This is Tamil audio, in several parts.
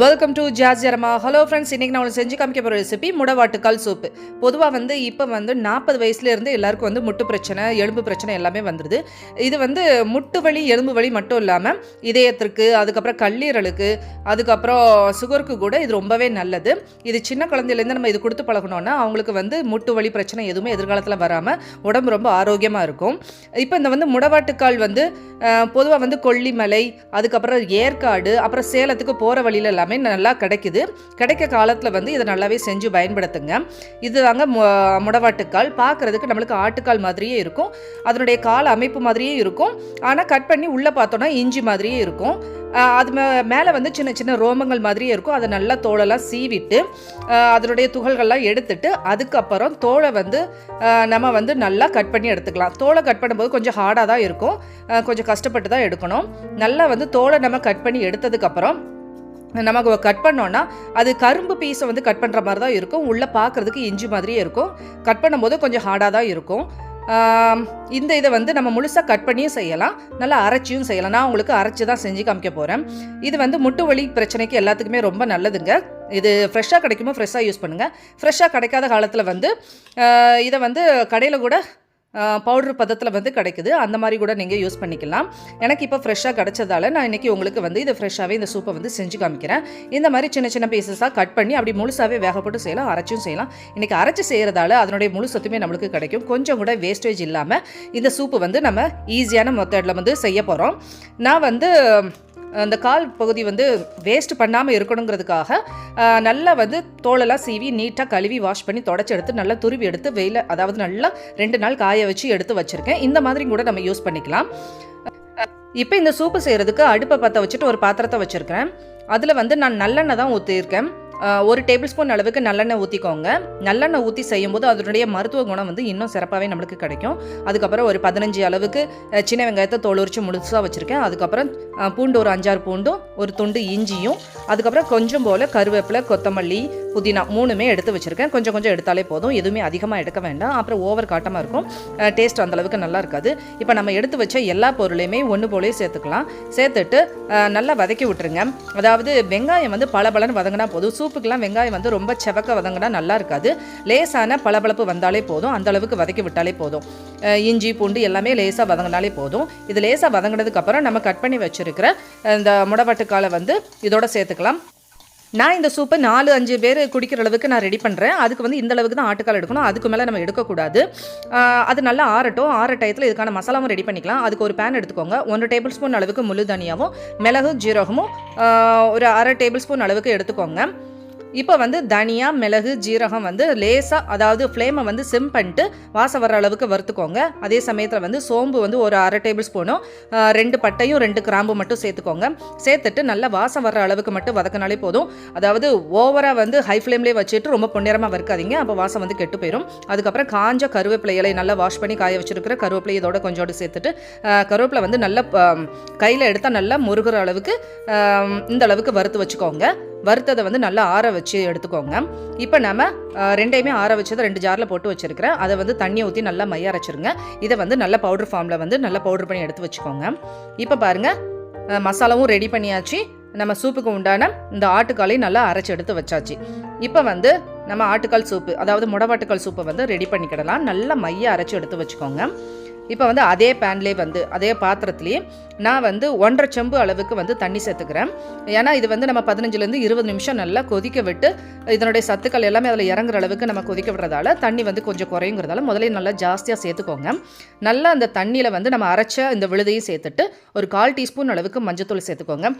வெல்கம் டு ஜாஸ் ஜரமா ஹலோ ஃப்ரெண்ட்ஸ் இன்றைக்கி நான் உங்களுக்கு செஞ்சு காமிக்க போகிற ரெசிபி முடவாட்டுக்கால் சூப்பு பொதுவாக வந்து இப்போ வந்து நாற்பது வயசுலேருந்து எல்லாருக்கும் வந்து முட்டு பிரச்சனை எலும்பு பிரச்சனை எல்லாமே வந்துடுது இது வந்து முட்டு வலி எலும்பு வலி மட்டும் இல்லாமல் இதயத்திற்கு அதுக்கப்புறம் கல்லீரலுக்கு அதுக்கப்புறம் சுகருக்கு கூட இது ரொம்பவே நல்லது. இது சின்ன குழந்தையிலேருந்து நம்ம இது கொடுத்து பழகணுன்னா அவங்களுக்கு வந்து முட்டு வலி பிரச்சனை எதுவுமே எதிர்காலத்தில் வராமல் உடம்பு ரொம்ப ஆரோக்கியமாக இருக்கும். இப்போ இந்த வந்து முடவாட்டுக்கால் வந்து பொதுவாக வந்து கொல்லிமலை அதுக்கப்புறம் ஏற்காடு அப்புறம் சேலத்துக்கு போகிற வழியில் எல்லாமே நல்லா கிடைக்குது. கிடைக்க காலத்தில் வந்து இதை நல்லாவே செஞ்சு பயன்படுத்துங்க. இது தாங்க முடவாட்டுக்கால். பார்க்குறதுக்கு நம்மளுக்கு ஆட்டுக்கால் மாதிரியே இருக்கும். அதனுடைய கால் அமைப்பு மாதிரியே இருக்கும். ஆனால் கட் பண்ணி உள்ளே பார்த்தோன்னா இஞ்சி மாதிரியே இருக்கும். அது மே மேலே வந்து சின்ன சின்ன ரோமங்கள் மாதிரியே இருக்கும். அதை நல்லா தோலெல்லாம் சீவிட்டு அதனுடைய துகள்கள்லாம் எடுத்துட்டு அதுக்கப்புறம் தோலை வந்து நம்ம வந்து நல்லா கட் பண்ணி எடுத்துக்கலாம். தோலை கட் பண்ணும்போது கொஞ்சம் ஹார்டாக தான் இருக்கும். கொஞ்சம் கஷ்டப்பட்டு தான் எடுக்கணும். நல்லா வந்து தோலை நம்ம கட் பண்ணி எடுத்ததுக்கப்புறம் நமக்கு கட் பண்ணோன்னா அது கரும்பு பீஸை வந்து கட் பண்ணுற மாதிரி தான் இருக்கும். உள்ளே பார்க்குறதுக்கு இஞ்சி மாதிரியே இருக்கும். கட் பண்ணும்போது கொஞ்சம் ஹார்டாக தான் இருக்கும். இந்த இதை வந்து நம்ம முழுசாக கட் பண்ணியும் செய்யலாம். நல்லா அரைச்சியும் செய்யலாம். நான் உங்களுக்கு அரைச்சி தான் செஞ்சு காமிக்க போகிறேன் இது வந்து முட்டு வலி பிரச்சனைக்கு எல்லாத்துக்குமே ரொம்ப நல்லதுங்க. இது ஃப்ரெஷ்ஷாக கிடைக்குமோ ஃப்ரெஷ்ஷாக யூஸ் பண்ணுங்கள் ஃப்ரெஷ்ஷாக கிடைக்காத காலத்தில் வந்து இதை வந்து கடையில் கூட பவுடர் பதத்தில் வந்து கிடைக்குது. அந்த மாதிரி கூட நீங்கள் யூஸ் பண்ணிக்கலாம். எனக்கு இப்போ ஃப்ரெஷ்ஷாக கிடச்சதால நான் இன்றைக்கி உங்களுக்கு வந்து இதை ஃப்ரெஷ்ஷாகவே இந்த சூப்பை வந்து செஞ்சு காமிக்கிறேன். இந்த மாதிரி சின்ன சின்ன பீசஸாக கட் பண்ணி அப்படி முழுசாகவே வேக போட்டு செய்யலாம் அரைச்சும் செய்யலாம். இன்றைக்கி அரைச்சி செய்கிறதால அதனுடைய முழு சத்துமே நம்மளுக்கு கிடைக்கும். கொஞ்சம் கூட வேஸ்டேஜ் இல்லாமல் இந்த சூப்பு வந்து நம்ம ஈஸியான மெத்தடில் வந்து செய்ய போகிறோம் நான் வந்து அந்த கால் பகுதி வந்து வேஸ்ட் பண்ணாமல் இருக்கணுங்கிறதுக்காக நல்லா வந்து தோலெல்லாம் சீவி நீட்டாக கழுவி வாஷ் பண்ணி தொடச்சி எடுத்து நல்லா துருவி எடுத்து வெயில் அதாவது நல்லா ரெண்டு நாள் காய வச்சு எடுத்து வச்சுருக்கேன். இந்த மாதிரி கூட நம்ம யூஸ் பண்ணிக்கலாம். இப்போ இந்த சூப்பு செய்கிறதுக்கு அடுப்பை பற்ற வச்சுட்டு ஒரு பாத்திரத்தை வச்சுருக்கேன் அதில் வந்து நான் நல்லெண்ணெய் தான் ஊற்றியிருக்கேன் ஒரு டேபிள் ஸ்பூன் அளவுக்கு நல்லெண்ணெய் ஊற்றிக்கோங்க நல்லெண்ணெய் ஊற்றி செய்யும்போது அதனுடைய மருத்துவ குணம் வந்து இன்னும் சிறப்பாகவே நம்மளுக்கு கிடைக்கும். அதுக்கப்புறம் ஒரு பதினஞ்சு அளவுக்கு சின்ன வெங்காயத்தை தோல் உரிச்சு முழுசாக வச்சுருக்கேன். அதுக்கப்புறம் பூண்டு ஒரு அஞ்சாறு பூண்டும் ஒரு துண்டு இஞ்சியும் அதுக்கப்புறம் கொஞ்சம் போல் கருவேப்பிலை கொத்தமல்லி புதினா மூணுமே எடுத்து வச்சுருக்கேன். கொஞ்சம் கொஞ்சம் எடுத்தாலே போதும். எதுவுமே அதிகமாக எடுக்க வேண்டாம். அப்புறம் ஓவர் காட்டமாக இருக்கும். டேஸ்ட் அந்தளவுக்கு நல்லா இருக்காது. இப்போ நம்ம எடுத்து வச்ச எல்லா பொருளையுமே ஒன்று போலே சேர்த்துக்கலாம். சேர்த்துட்டு நல்லா வதக்கி விட்டுருங்க. அதாவது வெங்காயம் வந்து பளபளன்னு வதங்கினா போதும். சூப்புக்கெலாம் வெங்காயம் வந்து ரொம்ப செவக்க வதங்கினா நல்லா இருக்காது. லேசான பளபளப்பு வந்தாலே போதும். அந்தளவுக்கு வதக்கி விட்டாலே போதும். இஞ்சி பூண்டு எல்லாமே லேசாக வதங்கினாலே போதும். இது லேசாக வதங்கினதுக்கப்புறம் நம்ம கட் பண்ணி வச்சுருக்கிற இந்த முடவட்டுக்காலை வந்து இதோட சேர்த்துக்கலாம். நான் இந்த சூப்பை நாலு அஞ்சு பேர் குடிக்கிற அளவுக்கு நான் ரெடி பண்ணுறேன் அதுக்கு வந்து இந்த அளவுக்கு தான் ஆட்டுக்கால் எடுக்கணும். அதுக்கு மேலே நம்ம எடுக்கக்கூடாது. அது நல்லா ஆறட்டும். ஆற டயத்தில் இதுக்கான மசாலாவும் ரெடி பண்ணிக்கலாம். அதுக்கு ஒரு பேன் எடுத்துக்கோங்க. ஒன்று டேபிள் ஸ்பூன் அளவுக்கு முழு தனியாவும் மிளகு ஜீரகமும் ஒரு அரை டேபிள் ஸ்பூன் அளவுக்கு எடுத்துக்கோங்க. இப்போ வந்து தனியா மிளகு ஜீரகம் வந்து லேசாக அதாவது ஃப்ளேமை வந்து சிம் பண்ணிட்டு வாசம் வர அளவுக்கு வறுத்துக்கோங்க. அதே சமயத்தில் வந்து சோம்பு வந்து ஒரு அரை டேபிள் ஸ்பூனும் ரெண்டு பட்டையும் ரெண்டு கிராம்பு மட்டும் சேர்த்துக்கோங்க. சேர்த்துட்டு நல்லா வாசம் வர அளவுக்கு மட்டும் வதக்கினாலே போதும். அதாவது ஓவராக வந்து ஹை ஃப்ளேம்லேயே வச்சுட்டு ரொம்ப பொன்னிறமாக வறுக்காதீங்க. அப்போ வாசம் வந்து கெட்டு போயிடும் அதுக்கப்புறம் காஞ்ச கருவேப்பிலை இலை நல்லா வாஷ் பண்ணி காய வச்சிருக்கிற கருவேப்பிலை இதோட கொஞ்சோடு சேர்த்துட்டு கருவேப்பிலை வந்து நல்லா கையில் எடுத்தால் நல்லா முருகிற அளவுக்கு இந்த அளவுக்கு வறுத்து வச்சுக்கோங்க. வறுத்ததை வந்து நல்லா ஆற வச்சு எடுத்துக்கோங்க. இப்போ நம்ம ரெண்டையுமே ஆற வச்சதை ரெண்டு ஜாரில் போட்டு வச்சுருக்கிறேன் அதை வந்து தண்ணியை ஊற்றி நல்லா மைய அரைச்சிருங்க. இதை வந்து நல்ல பவுடர் ஃபார்மில் வந்து நல்லா பவுடர் பண்ணி எடுத்து வச்சுக்கோங்க. இப்போ பாருங்கள் மசாலாவும் ரெடி பண்ணியாச்சு. நம்ம சூப்புக்கு உண்டான இந்த ஆட்டுக்காலையும் நல்லா அரைச்சி எடுத்து வச்சாச்சு. இப்போ வந்து நம்ம ஆட்டுக்கால் சூப்பு அதாவது முடவாட்டுக்கால் சூப்பை வந்து ரெடி பண்ணிக்கிடலாம். நல்லா மைய அரைச்சி எடுத்து வச்சுக்கோங்க. இப்போ வந்து அதே பேன்லேயே வந்து அதே பாத்திரத்துலேயே நான் வந்து ஒன்றரை செம்பு அளவுக்கு வந்து தண்ணி சேர்த்துக்கிறேன். ஏன்னா இது வந்து நம்ம பதினஞ்சுலேருந்து இருபது நிமிஷம் நல்லா கொதிக்க விட்டு இதனுடைய சத்துக்கள் எல்லாமே அதில் இறங்குற அளவுக்கு நம்ம கொதிக்க விடுறதால தண்ணி வந்து கொஞ்சம் குறையுங்கிறதால முதல்ல நல்லா ஜாஸ்தியாக சேர்த்துக்கோங்க. நல்லா அந்த தண்ணியில் வந்து நம்ம அரைச்ச இந்த விழுதையும் சேர்த்துட்டு ஒரு கால் டீஸ்பூன் அளவுக்கு மஞ்சத்தூள் சேர்த்துக்கோங்க.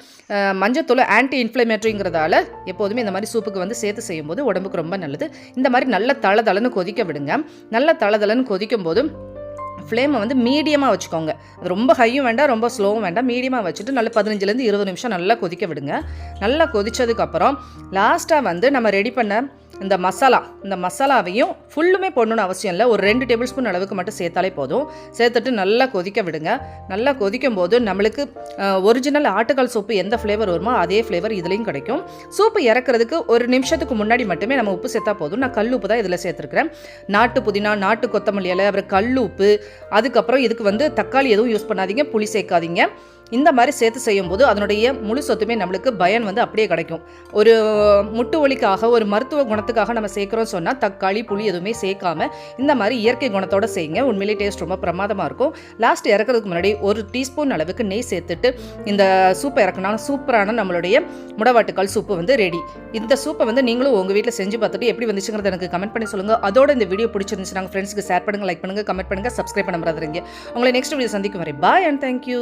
மஞ்சத்தூள் ஆன்டி இன்ஃப்ளமேட்டரிங்கிறதால எப்போதுமே இந்த மாதிரி சூப்புக்கு வந்து சேர்த்து செய்யும்போது உடம்புக்கு ரொம்ப நல்லது. இந்த மாதிரி நல்ல தளதளன்னு கொதிக்க விடுங்க. நல்ல தளதளன்னு கொதிக்கும் போதும் ஃப்ளேமை வந்து மீடியமாக வச்சுக்கோங்க. அது ரொம்ப ஹையும் வேண்டாம் ரொம்ப ஸ்லோவும் வேண்டாம். மீடியமாக வச்சுட்டு நல்ல பதினஞ்சுலேருந்து இருபது நிமிஷம் நல்லா கொதிக்க விடுங்க. நல்லா கொதித்ததுக்கப்புறம் லாஸ்ட்டாக வந்து நம்ம ரெடி பண்ண இந்த மசாலா இந்த மசாலாவையும் ஃபுல்லுமே போடணும்னு அவசியம் இல்லை. ஒரு ரெண்டு டேபிள் ஸ்பூன் அளவுக்கு மட்டும் சேர்த்தாலே போதும். சேர்த்துட்டு நல்லா கொதிக்க விடுங்க. நல்லா கொதிக்கும் போது நம்மளுக்கு ஒரிஜினல் ஆட்டுக்கால் சூப்பு எந்த ஃப்ளேவர் வருமோ அதே ஃப்ளேவர் இதுலேயும் கிடைக்கும். சூப்பு இறக்குறதுக்கு ஒரு நிமிஷத்துக்கு முன்னாடி மட்டுமே நம்ம உப்பு சேர்த்தா போதும். நான் கல் உப்பு தான் இதில் சேர்த்துருக்கிறேன். நாட்டு புதினா நாட்டு கொத்தமல்லி இலை அப்புறம் கல் உப்பு. அதுக்கப்புறம் இதுக்கு வந்து தக்காளி எதுவும் யூஸ் பண்ணாதீங்க. புளி சேர்க்காதீங்க. இந்த மாதிரி சேர்த்து செய்யும்போது அதனுடைய முழு சொத்துமே நம்மளுக்கு பயன் வந்து அப்படியே கிடைக்கும். ஒரு முட்டு வலிக்காக ஒரு மருத்துவ குணத்துக்காக நம்ம சேர்க்குறோம் சொன்னால் தக்காளி புளி எதுவுமே சேர்க்காம இந்த மாதிரி இயற்கை குணத்தோட செய்யுங்க. உண்மையிலே டேஸ்ட் ரொம்ப பிரமாதமாக இருக்கும். லாஸ்ட் இறக்குறதுக்கு முன்னாடி ஒரு டீஸ்பூன் அளவுக்கு நெய் சேர்த்துட்டு இந்த சூப்பை இறக்குனாலும் சூப்பரான நம்மளுடைய முடவாட்டுக்கால் சூப்பு வந்து ரெடி இந்த சூப்பை வந்து நீங்களும் உங்கள் வீட்டில் செஞ்சு பார்த்துட்டு எப்படி வந்துச்சுங்கிறத எனக்கு கமெண்ட் பண்ணி சொல்லுங்கள் அதோட இந்த வீடியோ பிடிச்சிருந்துச்சு நாங்கள் ஃப்ரெண்ட்ஸ்க்கு ஷேர் பண்ணுங்கள் லைக் பண்ணுங்கள் கமெண்ட் பண்ணுங்கள் சப்ஸ்கிரைப் பண்ண மறந்துடுங்க உங்களை நெக்ஸ்ட் வீடியோ சந்திக்கும் வரை பாய் அண்ட் தேங்க்யூ